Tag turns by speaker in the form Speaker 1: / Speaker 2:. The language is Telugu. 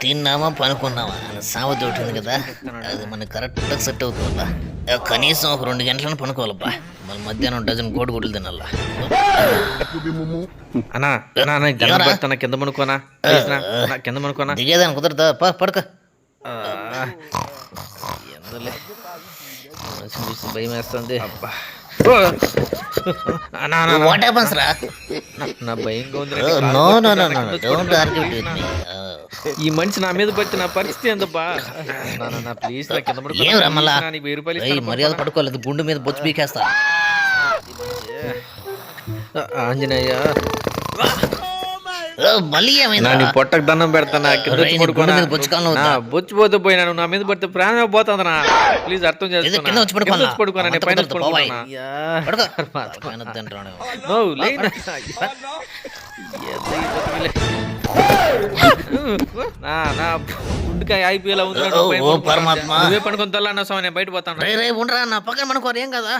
Speaker 1: తిన్నామా పనుకున్నామా? సామెత ఉంది కదా. అది మనకి కరెక్ట్గా సెట్ అవుతుందా కనీసం ఒక రెండు గంటలను పనుకోవాలబ్బా. మళ్ళీ మధ్యాహ్నం డజన్ కోడి గుడ్లు తినాలా?
Speaker 2: అన్నా అన్నా అన్నా, దండం
Speaker 1: ఎవరా?
Speaker 2: పెడతానా కింద పనుకోనా ప్లీజ్ నా, నా కింద పనుకోనా
Speaker 1: దిగేదాని కుదరదా? పా పడుకో.
Speaker 2: భయం వేస్తుంది. అబ్బా అన్నా.
Speaker 1: వాట్ హ్యాపన్స్ రా?
Speaker 2: నా- భయంగా ఉంది ఈ మనిషి నా మీద పడితే నా పరిస్థితి ప్లీజ్ నా కింద
Speaker 1: ఏయ్,
Speaker 2: ఇస్తాను,
Speaker 1: మర్యాద
Speaker 2: పడుకో
Speaker 1: పడుకోలేదు. గుండు మీద బొచ్చు పీకేస్తా.
Speaker 2: ఆంజనేయ.
Speaker 1: మళ్ళీ
Speaker 2: నా
Speaker 1: ఏమైందా
Speaker 2: నీ పొట్టకు దండం పెడతానా
Speaker 1: నీ బొచ్చు
Speaker 2: నా పోతే పోయినాను నా మీద పడితే ప్రాణమే పోతుంది నా ప్లీజ్ అర్థం. నో నా నా
Speaker 1: పరమాత్మ.
Speaker 2: నువ్వే పడుకొని తల్లా అన్న స్వామి నేను బయట పోతాను.
Speaker 1: రే రే ఉండరా నా పక్కన మనకోరు ఏం కదా?